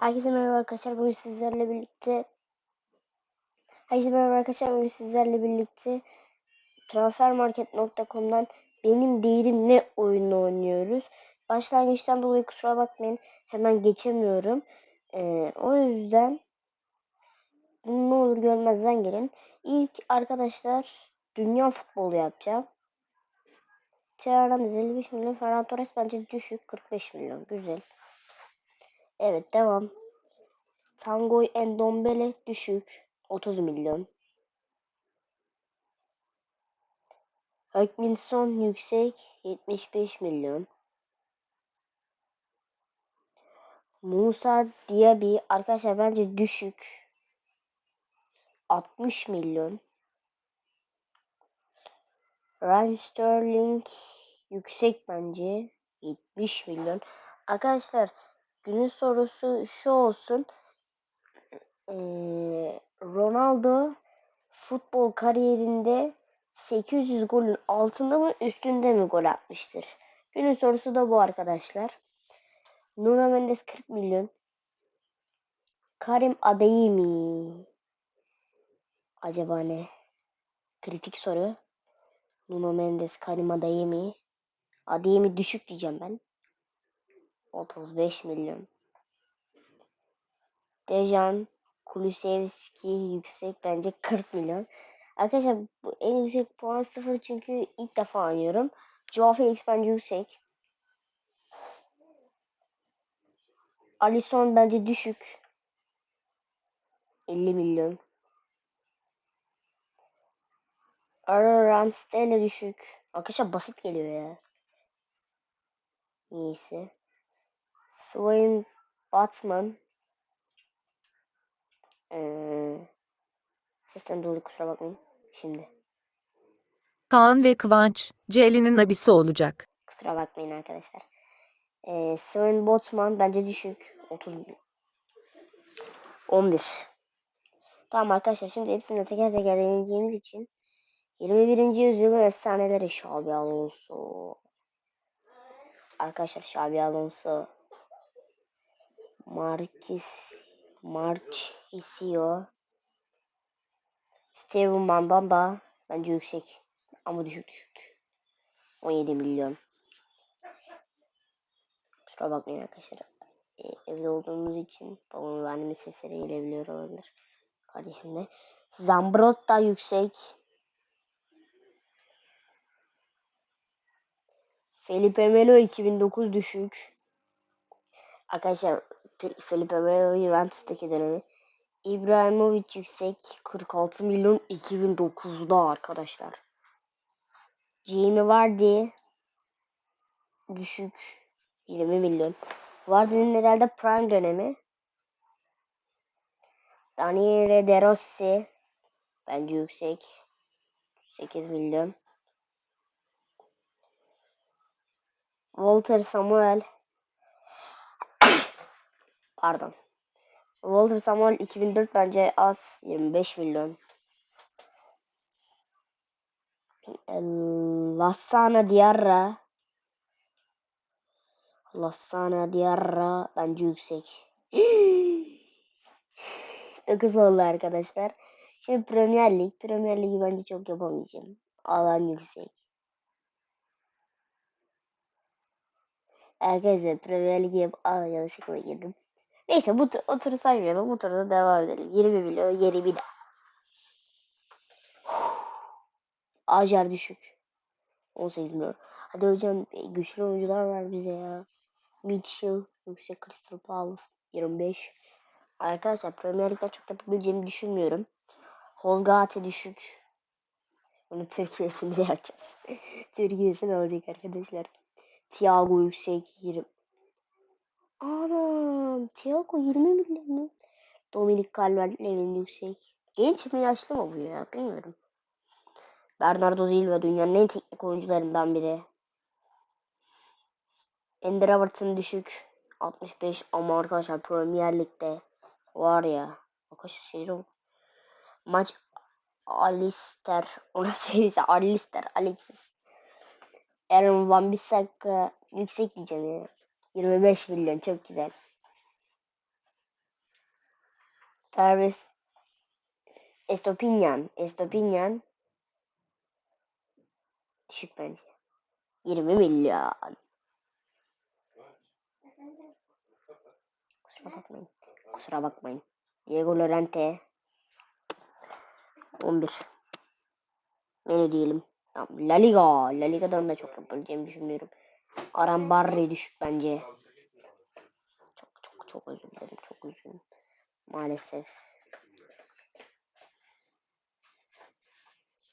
Herkese merhaba arkadaşlar. Bugün sizlerle birlikte Herkese merhaba arkadaşlar. Bugün sizlerle birlikte transfermarket.com'dan benim değerim ne oyunu oynuyoruz. Başlangıçtan dolayı kusura bakmayın. Hemen geçemiyorum. Ee, o yüzden bunu ne olur görmezden gelin. İlk arkadaşlar dünya futbolu yapacağım. Tiaran 55 milyon. Ferran Torres bence düşük. 45 milyon. Güzel. Evet devam. Tango Endombele düşük. 30 milyon. Hükminson yüksek. 75 milyon. Musa Diaby arkadaşlar bence düşük. 60 milyon. Ryan Sterling yüksek bence. 70 milyon. Arkadaşlar günün sorusu şu olsun. Ronaldo futbol kariyerinde 800 golün altında mı üstünde mi gol atmıştır? Günün sorusu da bu arkadaşlar. Nuno Mendes 40 milyon. Karim Adeyemi. Acaba ne? Kritik soru. Nuno Mendes, Karim Adeyemi. Adeyemi düşük diyeceğim ben. 35 milyon. Dejan Kulusevski yüksek bence 40 milyon. Arkadaşlar bu en yüksek puan 0 çünkü ilk defa oynuyorum. Joao Felix bence yüksek. Alisson bence düşük. 50 milyon. Aaron Ramsdale düşük. Arkadaşlar basit geliyor ya. Neyse. Swain Batman ee, sesten dolayı kusura bakmayın. Şimdi. Kaan ve Kıvanç, Ceylin'in abisi olacak. Kusura bakmayın arkadaşlar. Ee, Sven Botman bence düşük. 30 11. Tamam arkadaşlar şimdi hepsini teker teker deneyeceğimiz için 21. yüzyılın efsaneleri Xabi Alonso. Arkadaşlar Xabi Alonso. Marquis Marchisio. Steven Mandanda bence yüksek ama düşük düşük. 17 milyon. Kusura bakmayın arkadaşlar. Ee, evde olduğumuz için babamın ve annemin sesleri gelebiliyor olabilir. Kardeşim de. Zambrot da yüksek. Felipe Melo 2009 düşük. Arkadaşlar Felipe Melo Juventus'taki dönemi. İbrahimovic yüksek 46 milyon 2009'da arkadaşlar. Jamie Vardy düşük 20 milyon. Vardy'nin herhalde prime dönemi. Daniele De Rossi bence yüksek 8 milyon. Walter Samuel pardon. Walter Samuel 2004 bence az 25 milyon. Lassana Diarra Lassana Diarra bence yüksek. 9 oldu arkadaşlar. Şimdi Premier Lig. Premier Lig'i bence çok yapamayacağım. Alan yüksek. Arkadaşlar Premier Aa, yanlışlıkla girdim. Neyse bu o turu saymayalım. Bu turda devam edelim. 20 milyon bir daha. Acar düşük. 18 milyon. Hadi hocam güçlü oyuncular var bize ya. Mitchell yüksek Crystal Palace 25. Arkadaşlar Premier Lig'de çok yapabileceğimi düşünmüyorum. Holgate düşük. Bunu Türkiye'sini yapacağız. Türkiye'sini alacak arkadaşlar. Thiago yüksek 20. Anam Thiago 20 milyon. Dominic Calvert-Lewin yüksek. Genç mi yaşlı mı bu ya bilmiyorum. Bernardo Silva dünyanın en teknik oyuncularından biri. Ender Everton düşük. 65 ama arkadaşlar Premier Lig'de var ya. Arkadaşlar oldu. Maç Alister. Ona seviyse Alister. Alexis. Aaron Van Bissaka yüksek diyeceğim ya. 25 milyon çok güzel. Paris Estopinyan. Estopinyan. Düşük bence. 20 milyon. Kusura bakmayın. Kusura bakmayın. Diego Llorente. 11. Ne diyelim? La Liga. La Liga'dan da çok yapabileceğimi düşünmüyorum. Aran Barry düşük bence. Çok çok çok özür dilerim. Çok üzgünüm. Maalesef.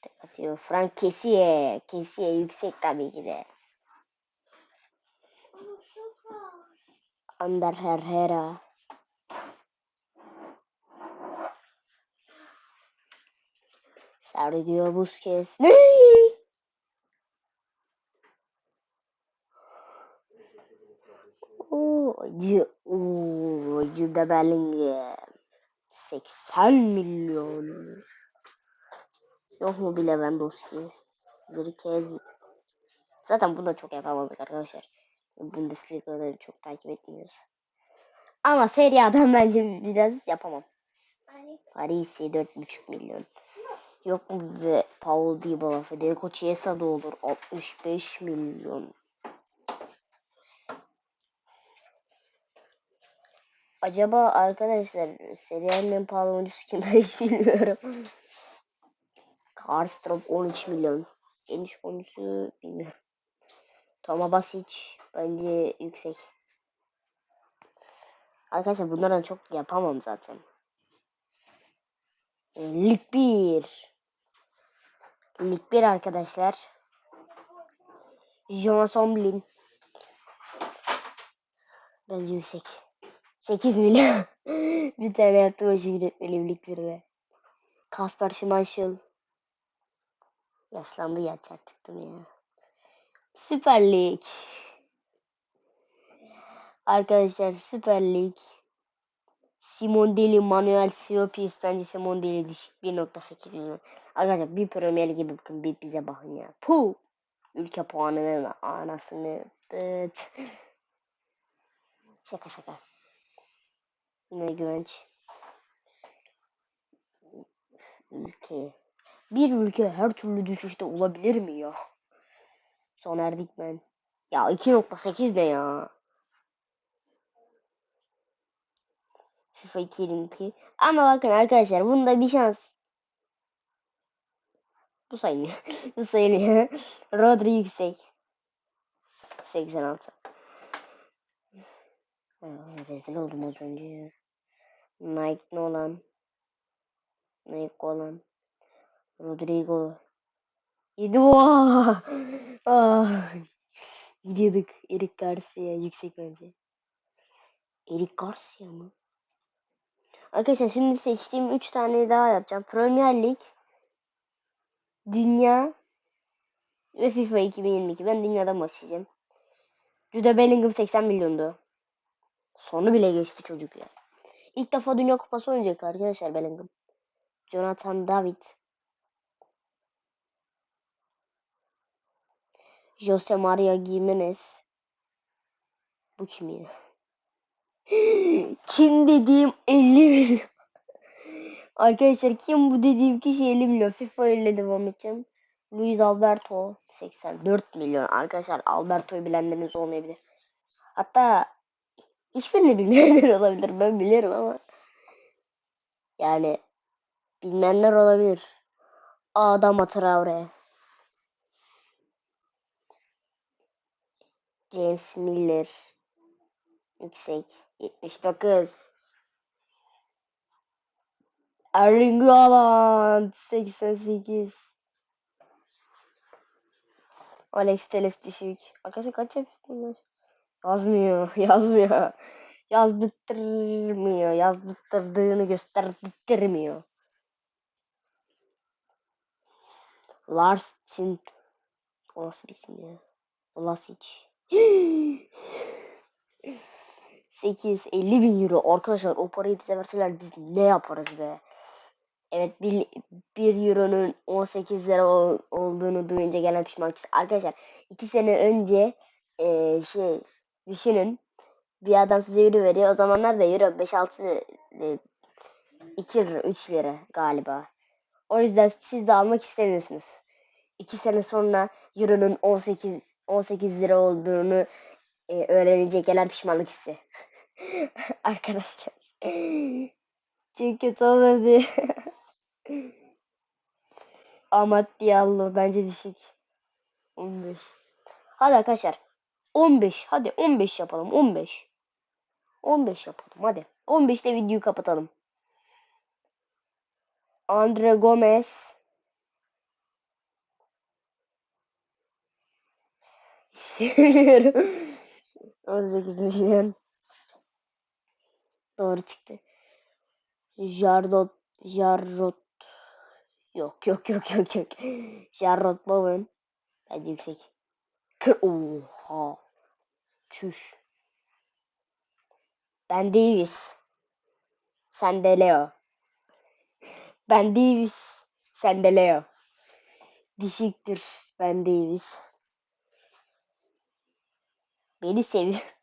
Tek atıyor. Frank Kessié. Kessié yüksek tabii ki de. Ander Herrera. Sergio Busquets. Ne? Da Bellingham. 80 milyon. Yok mu bile Lewandowski? Bir kez. Zaten bunu da çok yapamadık arkadaşlar. Bundesliga'da çok takip etmiyoruz. Ama Serie A'dan bence biraz yapamam. Paris'i 4,5 milyon. Yok mu ve Paul Dybala, Federico Chiesa da olur. 65 milyon. Acaba arkadaşlar Serie A'nın en pahalı oyuncusu kim hiç bilmiyorum. Karstrop 13 milyon. Geniş oyuncusu bilmiyorum. Toma Basic bence yüksek. Arkadaşlar bunlardan çok yapamam zaten. Lig 1. Lig 1 arkadaşlar. Jonas Omlin. Bence yüksek. 8 milyon. bir tane yaptı başı gitmeliyim Lig 1'de. Kasper Schmeichel. Yaşlandı gerçekten ya. Süper Lig. Arkadaşlar Süper Lig. Simon Deli, Manuel Siopis bence Simon Deli düşük 1.8 milyon. Arkadaşlar bir Premier Lig'e bakın bir bize bakın ya. Puh. Ülke puanının anasını. Şaka şaka. Yine güvenç. Ülke. Bir ülke her türlü düşüşte olabilir mi ya? Soner Dikmen. Ya 2.8 ne ya? FIFA 2022. Ama bakın arkadaşlar bunda bir şans. Bu sayılıyor. Bu sayılıyor. Rodri yüksek. 86. Aa, rezil oldum az önce ya. Nike Nolan. Nike olan. Rodrigo. Yedi oha. Ah. Gidiyorduk. Eric Garcia yüksek bence. Eric Garcia mı? Arkadaşlar şimdi seçtiğim 3 tane daha yapacağım. Premier Lig, Dünya ve FIFA 2022. Ben dünyadan başlayacağım. Jude Bellingham 80 milyondu. Sonu bile geçti çocuk ya. İlk defa Dünya Kupası oynayacak arkadaşlar Bellingham. Jonathan David. Jose Maria Gimenez. Bu kim ya? kim dediğim 50 milyon. Arkadaşlar kim bu dediğim kişi 50 milyon. FIFA ile devam edeceğim. Luis Alberto 84 milyon. Arkadaşlar Alberto'yu bilenleriniz olmayabilir. Hatta hiçbirini bilmeyenler olabilir. Ben bilirim ama. Yani bilmeyenler olabilir. Adama Traore. James Miller. Yüksek. 79. Erling Haaland 88. Alex Teles düşük. Arkadaşlar kaç yapıyorsunuz? Yazmıyor, yazmıyor. Yazdırtmıyor, yazdırttırdığını gösterdirmiyor. Lars Tint. O nasıl bir isim ya? Vlasic. 8 50 bin euro arkadaşlar o parayı bize verseler biz ne yaparız be Evet 1, 1 euronun 18 lira ol- olduğunu duyunca gelen pişmanlık. Arkadaşlar 2 sene önce eee, şey düşünün bir adam size euro veriyor o zamanlar da euro 5-6 e, 2 lira 3 lira galiba. O yüzden siz de almak istemiyorsunuz. 2 sene sonra Euro'nun 18 18 lira olduğunu e, öğrenince gelen pişmanlık hissi. Arkadaşlar. Kötü olmadı. Amat Diallo bence düşük. 15. Hadi arkadaşlar. 15. Hadi 15 yapalım. 15. 15 yapalım. Hadi. 15'te videoyu kapatalım. Andre Gomez. Bilmiyorum. 18 milyon. Doğru çıktı. Jardot Jarrot Yok yok yok yok yok. Jarrot Bowen. Bence yüksek. Kır Oha. Çüş. Ben Davis. Sen de Leo. Ben Davis. Sen de Leo. Dişiktir. Ben Davis. Beni seviyor.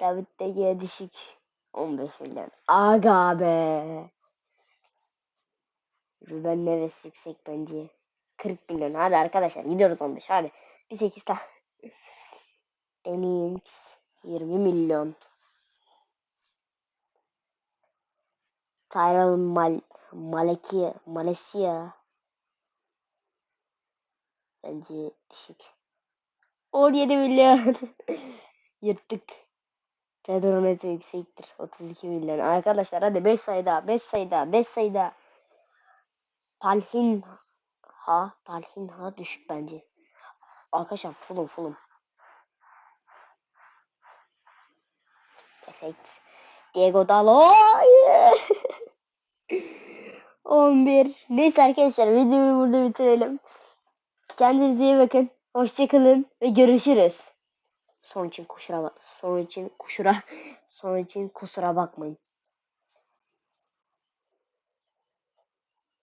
David de Gea dişik. 15 milyon. Aga be. Ruben Neves yüksek bence. 40 milyon. Hadi arkadaşlar gidiyoruz 15. Hadi. Bir 8 daha. Deniz 20 milyon. Tyrell Mal Maleki Malesia bence düşük. 17 milyon. Yırttık. Pedro Neto yüksektir. 32 milyon. Arkadaşlar hadi 5 sayı daha. 5 sayı daha. 5 sayı daha. Talhin ha Talhin ha düşük bence. Arkadaşlar fulum fulum. Efekt. Diego Dalo. 11. Neyse arkadaşlar videoyu burada bitirelim. Kendinize iyi bakın. Hoşçakalın ve görüşürüz. Son için kusura bak. Son için kusura. Son için kusura bakmayın.